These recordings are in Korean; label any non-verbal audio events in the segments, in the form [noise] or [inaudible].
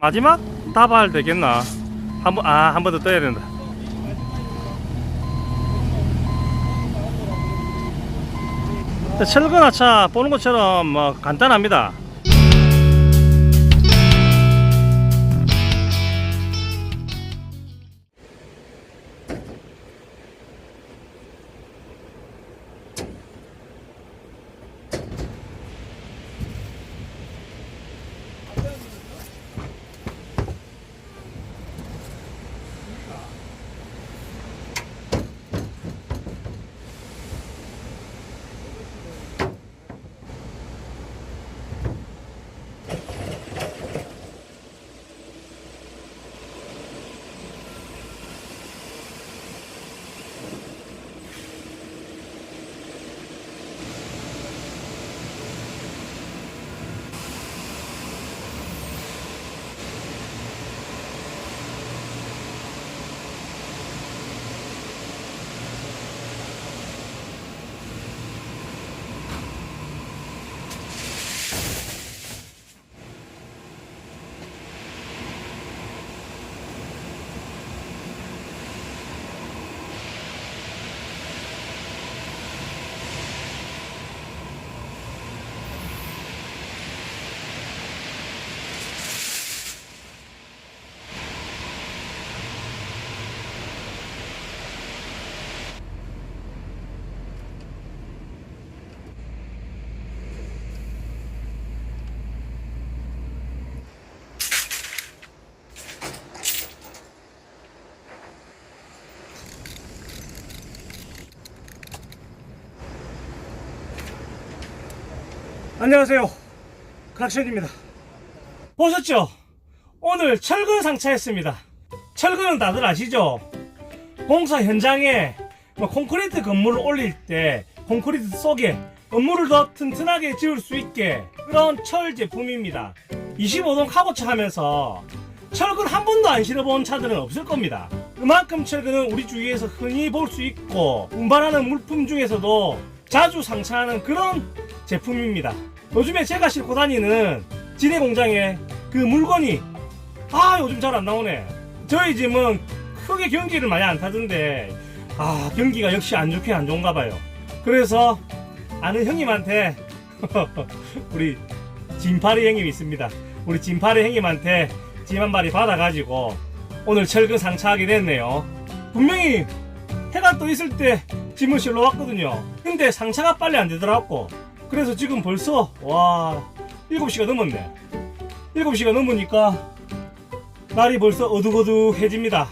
마지막 다발 되겠나? 한 번, 아, 한 번 더 떠야 된다. 철근 하차 보는 것처럼 뭐 간단합니다. 안녕하세요. 각션입니다. 보셨죠? 오늘 철근 상차했습니다. 철근은 다들 아시죠? 공사 현장에 뭐 콘크리트 건물을 올릴 때 콘크리트 속에 건물을 더 튼튼하게 지을 수 있게 그런 철 제품입니다. 25동 카고차 하면서 철근 한 번도 안 실어본 차들은 없을 겁니다. 그만큼 철근은 우리 주위에서 흔히 볼 수 있고 운반하는 물품 중에서도 자주 상차하는 그런 제품입니다. 요즘에 제가 싣고 다니는 지대 공장에 그 물건이 아 요즘 잘 안 나오네. 저희 집은 크게 경기를 많이 안 타던데 아 경기가 역시 안 좋긴 안 좋은가 봐요. 그래서 아는 형님한테 [laughs] 우리 진파리 형님 있습니다. 우리 진파리 형님한테 짐 한 마리 받아가지고 오늘 철근 상차하게 됐네요. 분명히 해가 떠 있을 때 실러 왔거든요. 근데 상차가 빨리 안 되더라고. 그래서 지금 벌써 와 7시가 넘었네. 7시가 넘으니까 날이 벌써 어둑어둑해집니다.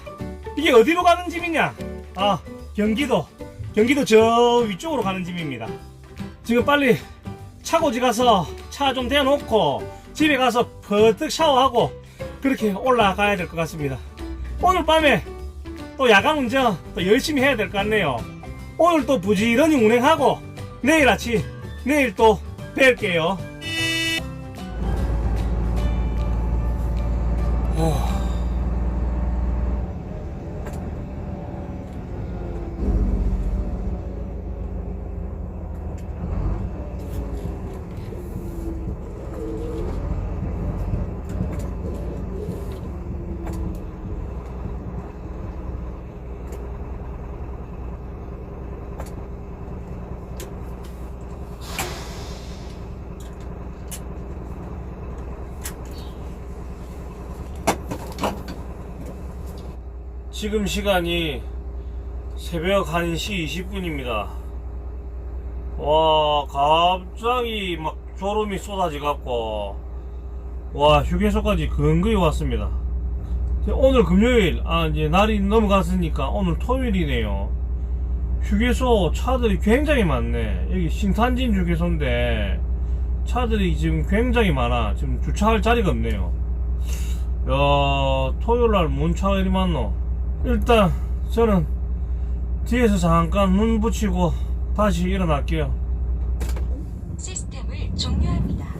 이게 어디로 가는 집이냐? 아 경기도 경기도 저 위쪽으로 가는 집입니다. 지금 빨리 차고지 가서 차 좀 대놓고 집에 가서 버뜩 샤워하고 그렇게 올라가야 될 것 같습니다. 오늘 밤에 또 야간 운전 또 열심히 해야 될 것 같네요. 오늘 또 부지런히 운행하고 내일 아침 내일 또 뵐게요. 지금 시간이 새벽 1시 20분입니다. 와, 갑자기 막 졸음이 쏟아지갖고, 와, 휴게소까지 근거히 왔습니다. 오늘 금요일, 아, 이제 날이 넘어갔으니까 오늘 토요일이네요. 휴게소 차들이 굉장히 많네. 여기 신탄진 휴게소인데, 차들이 지금 굉장히 많아. 지금 주차할 자리가 없네요. 야, 토요일 날 문차가 이리 많노? 일단, 저는 뒤에서 잠깐 눈 붙이고 다시 일어날게요. 시스템을 종료합니다.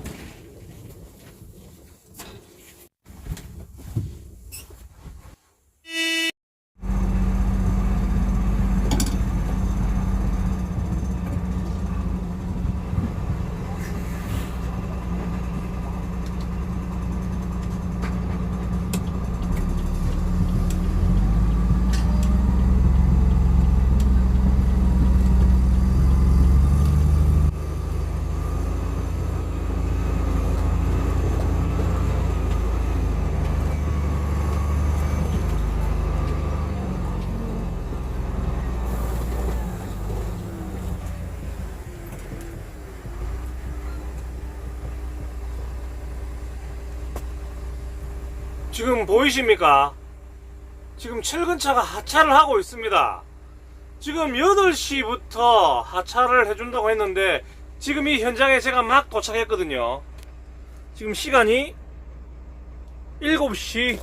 지금 보이십니까? 지금 철근차가 하차를 하고 있습니다. 지금 8시부터 하차를 해준다고 했는데 지금 이 현장에 제가 막 도착했거든요. 지금 시간이 7시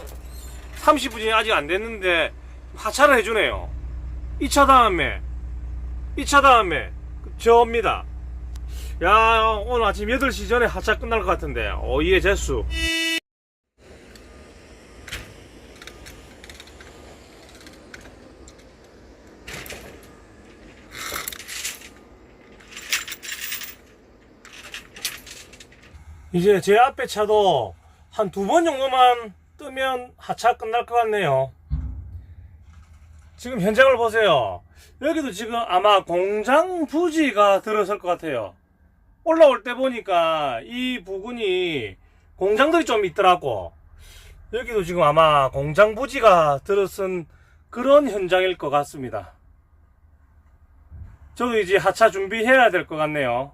30분이 아직 안 됐는데 하차를 해주네요. 2차 다음에 2차 다음에 저입니다. 야 오늘 아침 8시 전에 하차 끝날 것 같은데 어이의 재수 이제 제 앞에 차도 한 두 번 정도만 뜨면 하차 끝날 것 같네요. 지금 현장을 보세요. 여기도 지금 아마 공장 부지가 들어설 것 같아요. 올라올 때 보니까 이 부근이 공장들이 좀 있더라고. 여기도 지금 아마 공장 부지가 들어선 그런 현장일 것 같습니다. 저도 이제 하차 준비해야 될 것 같네요.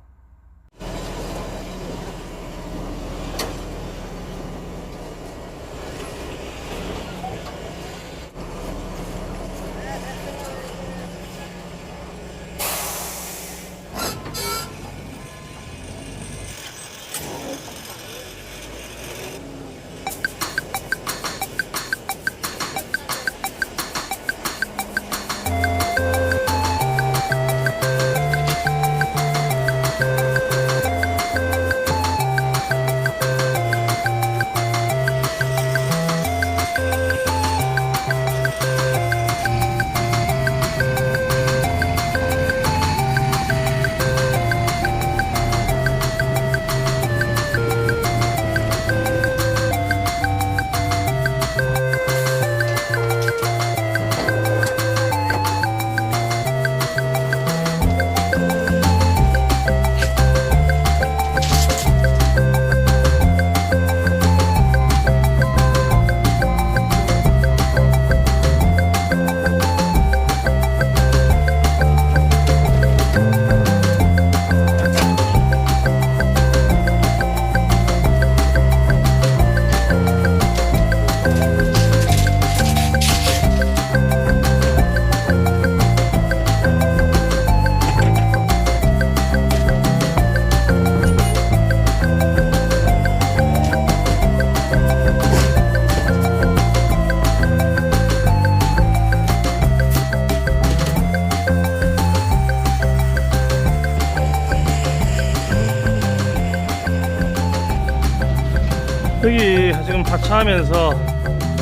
하차하면서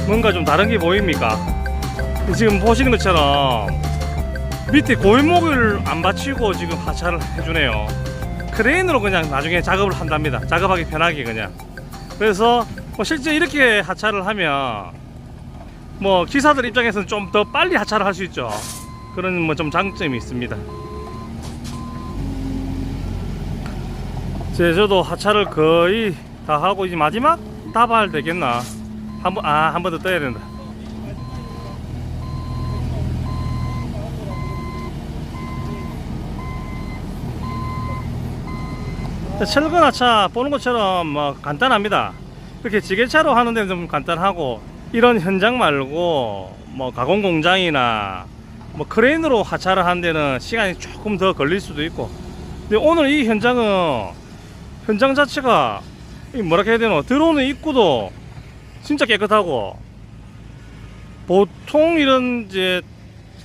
뭔가 좀 다른 게 보입니까? 지금 보시는 것처럼 밑에 골목을 안 받치고 지금 하차를 해주네요. 크레인으로 그냥 나중에 작업을 한답니다. 작업하기 편하게 그냥. 그래서 뭐 실제 이렇게 하차를 하면 뭐 기사들 입장에서는 좀 더 빨리 하차를 할 수 있죠. 그런 뭐 좀 장점이 있습니다. 제 저도 하차를 거의 다 하고 이제 마지막 다발 되겠나? 한 번 아 한 번 더 떠야 된다. 철근 하차 보는 것처럼 뭐 간단합니다. 이렇게 지게차로 하는 데는 좀 간단하고 이런 현장 말고 뭐 가공 공장이나 뭐 크레인으로 하차를 하는 데는 시간이 조금 더 걸릴 수도 있고. 근데 오늘 이 현장은 현장 자체가 이 뭐라 해야 되노 들어오는 입구도 진짜 깨끗하고 보통 이런 이제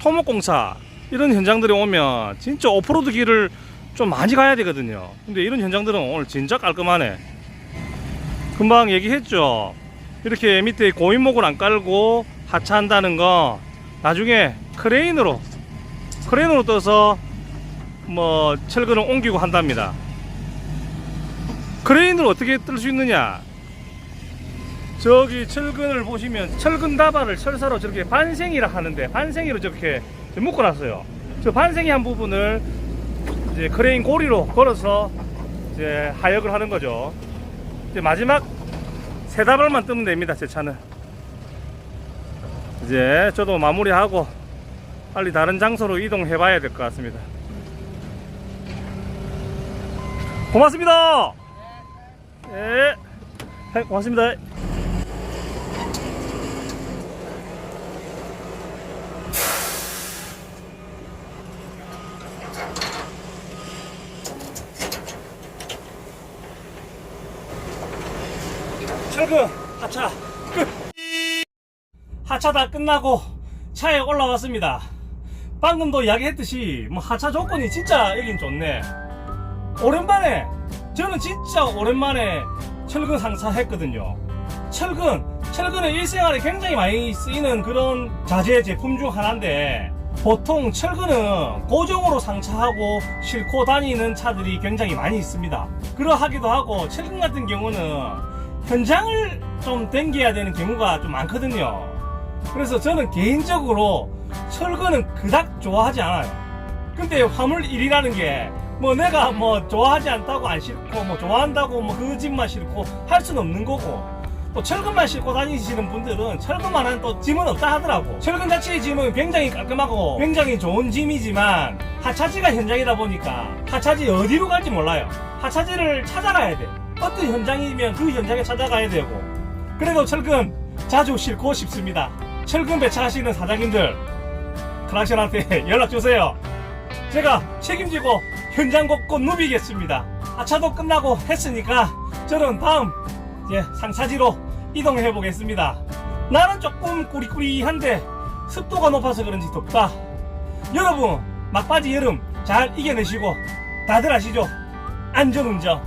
토목공사 이런 현장들이 오면 진짜 오프로드 길을 좀 많이 가야 되거든요. 근데 이런 현장들은 오늘 진짜 깔끔하네. 금방 얘기했죠. 이렇게 밑에 고인목을 안 깔고 하차한다는 거 나중에 크레인으로 크레인으로 떠서 뭐 철근을 옮기고 한답니다 크레인을 어떻게 뜰 수 있느냐? 저기 철근을 보시면 철근 다발을 철사로 저렇게 반생이라 하는데 반생이로 저렇게 묶어놨어요. 저 반생이 한 부분을 이제 크레인 고리로 걸어서 이제 하역을 하는 거죠. 이제 마지막 세 다발만 뜨면 됩니다 제 차는. 이제 저도 마무리하고 빨리 다른 장소로 이동해 봐야 될 것 같습니다. 고맙습니다 예. 네, 고맙습니다. 출근 하차 끝 하차 다 끝나고 차에 올라왔습니다 방금도 이야기했듯이 뭐 하차 조건이 진짜 여긴 좋네 오랜만에 저는 진짜 오랜만에 철근 상차했거든요. 철근 철근은 일생활에 굉장히 많이 쓰이는 그런 자재 제품 중 하나인데 보통 철근은 고정으로 상차하고 싣고 다니는 차들이 굉장히 많이 있습니다. 그러하기도 하고 철근 같은 경우는 현장을 좀 댕겨야 되는 경우가 좀 많거든요. 그래서 저는 개인적으로 철근은 그닥 좋아하지 않아요. 근데 화물 일이라는 게 뭐 내가 뭐 좋아하지 않다고 안 싫고 뭐 좋아한다고 뭐 그 집만 싫고 할 수는 없는 거고 또 철근만 싣고 다니시는 분들은 철근만한 또 짐은 없다 하더라고. 철근 자체의 짐은 굉장히 깔끔하고 굉장히 좋은 짐이지만 하차지가 현장이다 보니까 하차지 어디로 갈지 몰라요. 하차지를 찾아가야 돼. 어떤 현장이면 그 현장에 찾아가야 되고. 그래도 철근 자주 싣고 싶습니다. 철근 배차하시는 사장님들 클락션한테 [laughs] 연락 주세요. 제가 책임지고 현장 곳곳 누비겠습니다. 하차도 끝나고 했으니까 저는 다음 이제 상차지로 이동해 보겠습니다. 나는 조금 꾸리꾸리한데 습도가 높아서 그런지 덥다. 여러분 막바지 여름 잘 이겨내시고 다들 아시죠? 안전운전